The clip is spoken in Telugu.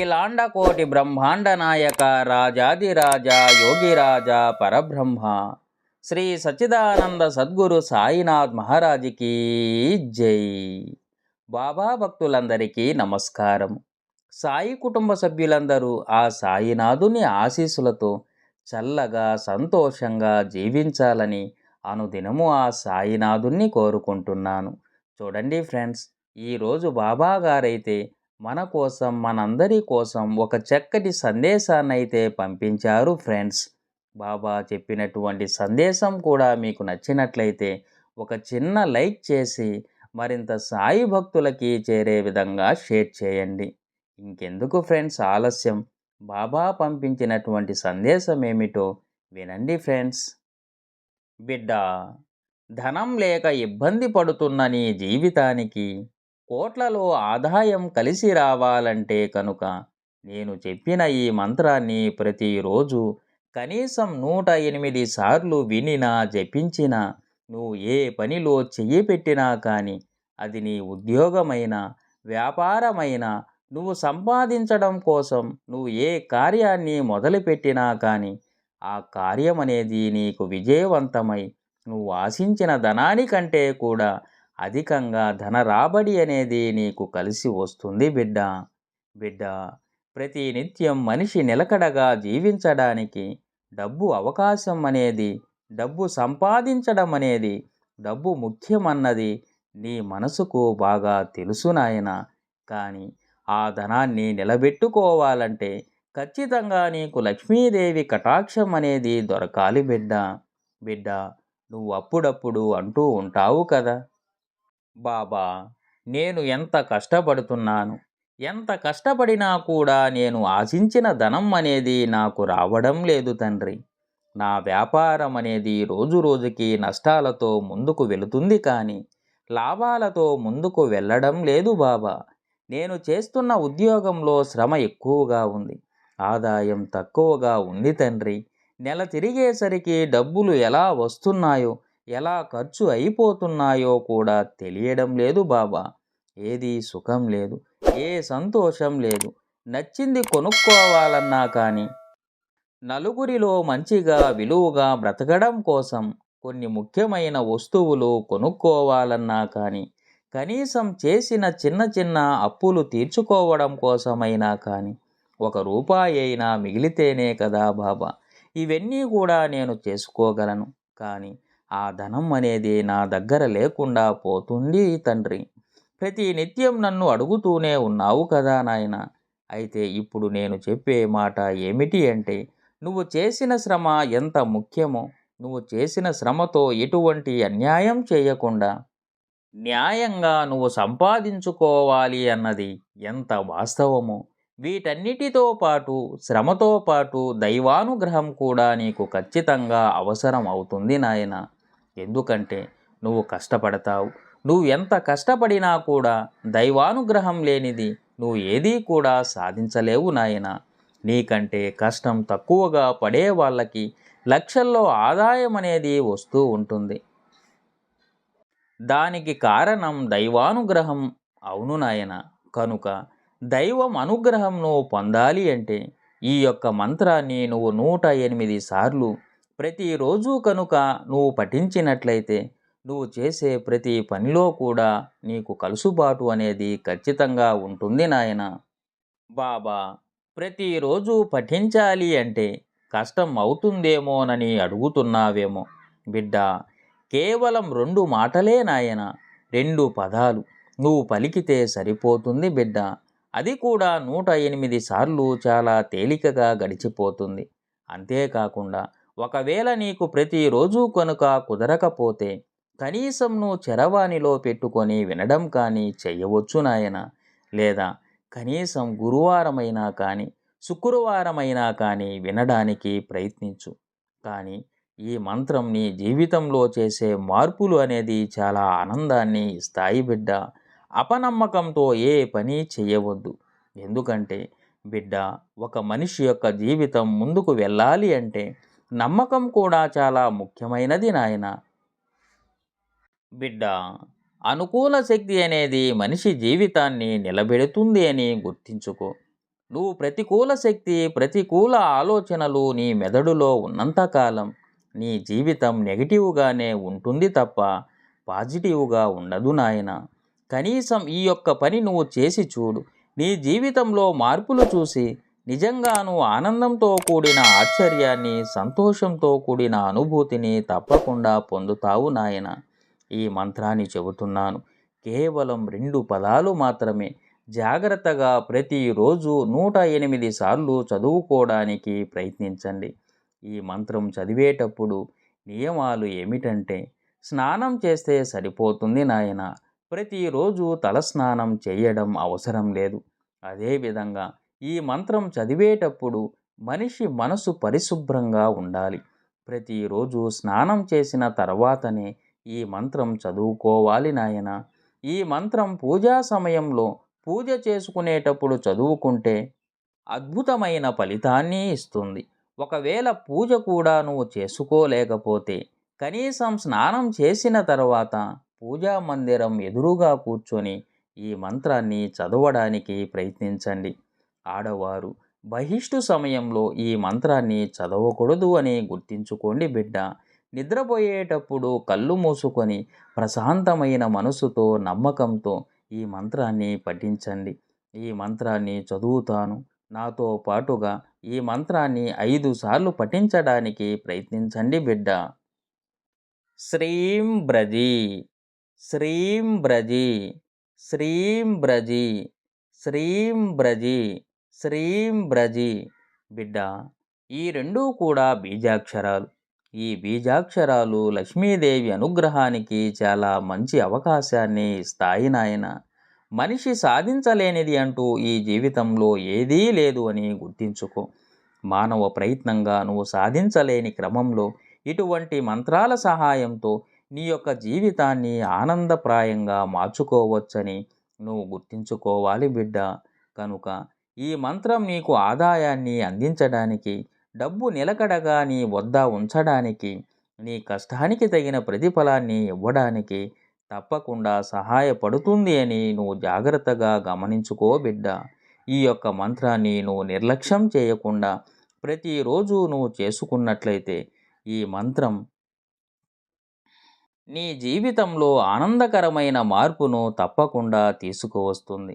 అఖిలాండ కోటి బ్రహ్మాండ నాయక రాజాదిరాజ యోగిరాజ పరబ్రహ్మ. శ్రీ సచిదానంద సద్గురు సాయినాథ్ మహారాజుకి జై. బాబా భక్తులందరికీ నమస్కారం. సాయి కుటుంబ సభ్యులందరూ ఆ సాయినాథుని ఆశీస్సులతో చల్లగా సంతోషంగా జీవించాలని అనుదినము ఆ సాయినాథుణ్ణి కోరుకుంటున్నాను. చూడండి ఫ్రెండ్స్ ఈరోజు బాబా గారైతే మన కోసం మనందరి కోసం ఒక చక్కటి సందేశాన్ని అయితే పంపించారు ఫ్రెండ్స్. బాబా చెప్పినటువంటి సందేశం కూడా మీకు నచ్చినట్లయితే ఒక చిన్న లైక్ చేసి మరింత సాయి భక్తులకి చేరే విధంగా షేర్ చేయండి. ఇంకెందుకు ఫ్రెండ్స్ ఆలస్యం. బాబా పంపించినటువంటి సందేశం ఏమిటో వినండి ఫ్రెండ్స్. బిడ్డ ధనం లేక ఇబ్బంది పడుతున్న నీ జీవితానికి కోట్లలో ఆదాయం కలిసి రావాలంటే కనుక నేను చెప్పిన ఈ మంత్రాన్ని ప్రతిరోజు కనీసం నూట ఎనిమిది సార్లు వినినా జపించినా నువ్వు ఏ పనిలో చెయ్యి పెట్టినా కానీ అది నీ ఉద్యోగమైన వ్యాపారమైన నువ్వు సంపాదించడం కోసం నువ్వు ఏ కార్యాన్ని మొదలుపెట్టినా కానీ ఆ కార్యం అనేది నీకు విజయవంతమై నువ్వు ఆశించిన ధనానికంటే కూడా అధికంగా ధన రాబడి అనేది నీకు కలిసి వస్తుంది బిడ్డ. బిడ్డ ప్రతి నిత్యం మనిషి నిలకడగా జీవించడానికి డబ్బు అవకాశం అనేది డబ్బు సంపాదించడం అనేది డబ్బు ముఖ్యమన్నది నీ మనసుకు బాగా తెలుసు నాయన. కానీ ఆ ధనాన్ని నిలబెట్టుకోవాలంటే ఖచ్చితంగా నీకు లక్ష్మీదేవి కటాక్షం అనేది దొరకాలి బిడ్డ. బిడ్డ నువ్వు అప్పుడప్పుడు అంటూ ఉంటావు కదా. బాబా నేను ఎంత కష్టపడుతున్నాను. ఎంత కష్టపడినా కూడా నేను ఆశించిన ధనం అనేది నాకు రావడం లేదు తండ్రి. నా వ్యాపారం అనేది రోజు రోజుకి నష్టాలతో ముందుకు వెళుతుంది కానీ లాభాలతో ముందుకు వెళ్ళడం లేదు బాబా. నేను చేస్తున్న ఉద్యోగంలో శ్రమ ఎక్కువగా ఉంది. ఆదాయం తక్కువగా ఉంది తండ్రి. నెల తిరిగేసరికి డబ్బులు ఎలా వస్తున్నాయో ఎలా ఖర్చు అయిపోతున్నాయో కూడా తెలియడం లేదు బాబా. ఏది సుఖం లేదు ఏ సంతోషం లేదు. నచ్చింది కొనుక్కోవాలన్నా కానీ నలుగురిలో మంచిగా విలువగా బ్రతకడం కోసం కొన్ని ముఖ్యమైన వస్తువులు కొనుక్కోవాలన్నా కానీ కనీసం చేసిన చిన్న చిన్న అప్పులు తీర్చుకోవడం కోసమైనా కానీ ఒక రూపాయి అయినా మిగిలితేనే కదా బాబా. ఇవన్నీ కూడా నేను చేసుకోగలను. కానీ ఆ ధనం అనేది నా దగ్గర లేకుండా పోతుంది తండ్రి. ప్రతి నిత్యం నన్ను అడుగుతూనే ఉన్నావు కదా నాయన. అయితే ఇప్పుడు నేను చెప్పే మాట ఏమిటి అంటే నువ్వు చేసిన శ్రమ ఎంత ముఖ్యమో నువ్వు చేసిన శ్రమతో ఎటువంటి అన్యాయం చేయకుండా న్యాయంగా నువ్వు సంపాదించుకోవాలి అన్నది ఎంత వాస్తవమో వీటన్నిటితో పాటు శ్రమతో పాటు దైవానుగ్రహం కూడా నీకు ఖచ్చితంగా అవసరం అవుతుంది నాయన. ఎందుకంటే నువ్వు కష్టపడతావు. నువ్వు ఎంత కష్టపడినా కూడా దైవానుగ్రహం లేనిది నువ్వు ఏదీ కూడా సాధించలేవు నాయన. నీకంటే కష్టం తక్కువగా పడే వాళ్ళకి లక్షల్లో ఆదాయం అనేది వస్తూ ఉంటుంది. దానికి కారణం దైవానుగ్రహం అవును నాయన. కనుక దైవం అనుగ్రహంను పొందాలి అంటే ఈ యొక్క మంత్రాన్ని నువ్వు నూట ఎనిమిది సార్లు ప్రతిరోజు కనుక నువ్వు పఠించినట్లయితే నువ్వు చేసే ప్రతి పనిలో కూడా నీకు కలుసుబాటు అనేది ఖచ్చితంగా ఉంటుంది నాయన. బాబా ప్రతిరోజు పఠించాలి అంటే కష్టం అవుతుందేమోనని అడుగుతున్నావేమో. బిడ్డ కేవలం రెండు మాటలే నాయన రెండు పదాలు. నువ్వు పలికితే సరిపోతుంది బిడ్డ. అది కూడా నూట ఎనిమిది సార్లు చాలా తేలికగా గడిచిపోతుంది. అంతేకాకుండా ఒకవేళ నీకు ప్రతిరోజు కనుక కుదరకపోతే కనీసం నువ్వు పెట్టుకొని వినడం కానీ చెయ్యవచ్చు నాయన. లేదా కనీసం గురువారమైనా కానీ శుక్రవారమైనా కానీ వినడానికి ప్రయత్నించు. కానీ ఈ మంత్రం నీ జీవితంలో చేసే మార్పులు అనేది చాలా ఆనందాన్ని ఇస్తాయి బిడ్డ. అపనమ్మకంతో ఏ పని చేయవద్దు. ఎందుకంటే బిడ్డ ఒక మనిషి యొక్క జీవితం ముందుకు వెళ్ళాలి అంటే నమ్మకం కూడా చాలా ముఖ్యమైనది నాయన. బిడ్డ అనుకూల శక్తి అనేది మనిషి జీవితాన్ని నిలబెడుతుంది అని గుర్తించుకో. నువ్వు ప్రతికూల శక్తి ప్రతికూల ఆలోచనలు నీ మెదడులో ఉన్నంతకాలం నీ జీవితం నెగిటివ్గానే ఉంటుంది తప్ప పాజిటివ్గా ఉండదు నాయన. కనీసం ఈ యొక్క పని నువ్వు చేసి చూడు. నీ జీవితంలో మార్పులు చూసి నిజంగాను ఆనందంతో కూడిన ఆశ్చర్యాన్ని సంతోషంతో కూడిన అనుభూతిని తప్పకుండా పొందుతావు నాయన. ఈ మంత్రాన్ని చెబుతున్నాను. కేవలం రెండు పదాలు మాత్రమే. జాగ్రత్తగా ప్రతిరోజు నూట ఎనిమిది సార్లు చదువుకోవడానికి ప్రయత్నించండి. ఈ మంత్రం చదివేటప్పుడు నియమాలు ఏమిటంటే స్నానం చేస్తే సరిపోతుంది నాయన. ప్రతిరోజు తలస్నానం చేయడం అవసరం లేదు. అదేవిధంగా ఈ మంత్రం చదివేటప్పుడు మనిషి మనసు పరిశుభ్రంగా ఉండాలి. ప్రతిరోజు స్నానం చేసిన తర్వాతనే ఈ మంత్రం చదువుకోవాలి నాయన. ఈ మంత్రం పూజా సమయంలో పూజ చేసుకునేటప్పుడు చదువుకుంటే అద్భుతమైన ఫలితాన్ని ఇస్తుంది. ఒకవేళ పూజ కూడా నువ్వు చేసుకోలేకపోతే కనీసం స్నానం చేసిన తర్వాత పూజా మందిరం ఎదురుగా కూర్చొని ఈ మంత్రాన్ని చదవడానికి ప్రయత్నించండి. ఆడవారు బహిష్టు సమయంలో ఈ మంత్రాన్ని చదవకూడదు అని గుర్తించుకోండి బిడ్డ. నిద్రపోయేటప్పుడు కళ్ళు మూసుకొని ప్రశాంతమైన మనసుతో నమ్మకంతో ఈ మంత్రాన్ని పఠించండి. ఈ మంత్రాన్ని చదువుతాను. నాతో పాటుగా ఈ మంత్రాన్ని ఐదు సార్లు పఠించడానికి ప్రయత్నించండి బిడ్డ. శ్రీం బ్రజి శ్రీం బ్రజి శ్రీం బ్రజి శ్రీం బ్రజి. శ్రీం బ్రజి. బిడ్డ ఈ రెండూ కూడా బీజాక్షరాలు. ఈ బీజాక్షరాలు లక్ష్మీదేవి అనుగ్రహానికి చాలా మంచి అవకాశాన్ని ఇస్తాయి నాయన. మనిషి సాధించలేనిది అంటూ ఈ జీవితంలో ఏదీ లేదు అని గుర్తించుకో. మానవ ప్రయత్నంగా నువ్వు సాధించలేని క్రమంలో ఇటువంటి మంత్రాల సహాయంతో నీ యొక్క జీవితాన్ని ఆనందప్రాయంగా మార్చుకోవచ్చని నువ్వు గుర్తించుకోవాలి బిడ్డ. కనుక ఈ మంత్రం నీకు ఆదాయాన్ని అందించడానికి డబ్బు నిలకడగా నీ వద్ద ఉంచడానికి నీ కష్టానికి తగిన ప్రతిఫలాన్ని ఇవ్వడానికి తప్పకుండా సహాయపడుతుంది అని నువ్వు జాగ్రత్తగా గమనించుకో బిడ్డ. ఈ యొక్క మంత్రాన్ని నువ్వు నిర్లక్ష్యం చేయకుండా ప్రతిరోజు నువ్వు చేసుకున్నట్లయితే ఈ మంత్రం నీ జీవితంలో ఆనందకరమైన మార్పును తప్పకుండా తీసుకువస్తుంది.